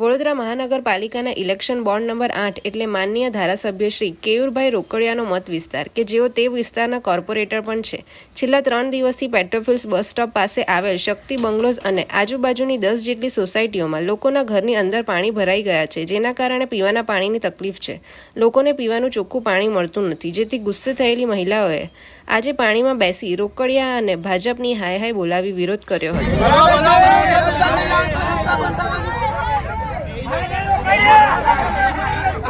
વડોદરા મહાનગરપાલિકાના election bond number આઠ એટલે માનનીય ધારાસભ્ય શ્રી કેયુરભાઈ રોકડિયાનો મત વિસ્તાર, કે જેઓ તે વિસ્તારના કોર્પોરેટર પણ છે. છેલ્લા ત્રણ દિવસથી પેટ્રોફિલ્સ બસ સ્ટોપ પાસે આવેલ શક્તિ બંગલોઝ અને આજુબાજુની દસ જેટલી સોસાયટીઓમાં લોકોના ઘરની અંદર પાણી ભરાઈ ગયા છે, જેના કારણે પીવાના પાણીની તકલીફ છે. લોકોને પીવાનું ચોખ્ખું પાણી મળતું નથી, જેથી ગુસ્સે થયેલી મહિલાઓએ આજે પાણીમાં બેસી રોકડિયા અને ભાજપની હાય હાય બોલાવી વિરોધ કર્યો હતો.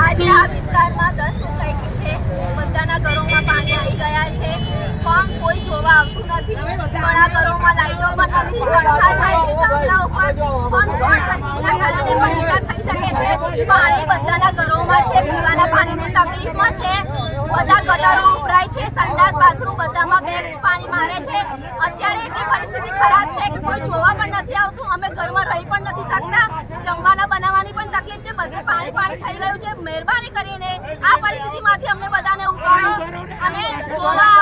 આજે આ વિસ્તારમાં દસ સોસાયટી છે. બધાના ઘરોમાં પાણી આવી ગયા છે. પણ કોઈ જોવા આવતું નથી. ઘણા ઘરોમાં લાઈટો પણ નથી. તડકા થાય છે થાંભલા ઉપર પણ શોર્ટ સર્કિટના કારણે પણ ઈજા થઈ શકે છે પાણી બધાના ઘરોમાં છે પીવાના પાણીની તકલીફમાં છે બધા ગટરો ઉભરાય છે સંડાસ બાથરૂમ બધામાં બે પાણી મારે છે. અત્યારે એટલી પરિસ્થિતિ ખરાબ છે કે કોઈ જોવા પણ નથી આવતું. અમે ઘરમાં રહી પણ નથી શકતા. જમવાના, બનાવવાની પણ તકલીફ છે. બધે પાણી પાણી થઈ ગયું છે. મહેરબાની કરીને આ પરિસ્થિતિમાંથી અમને બધાને ઉગાડો અને જોવા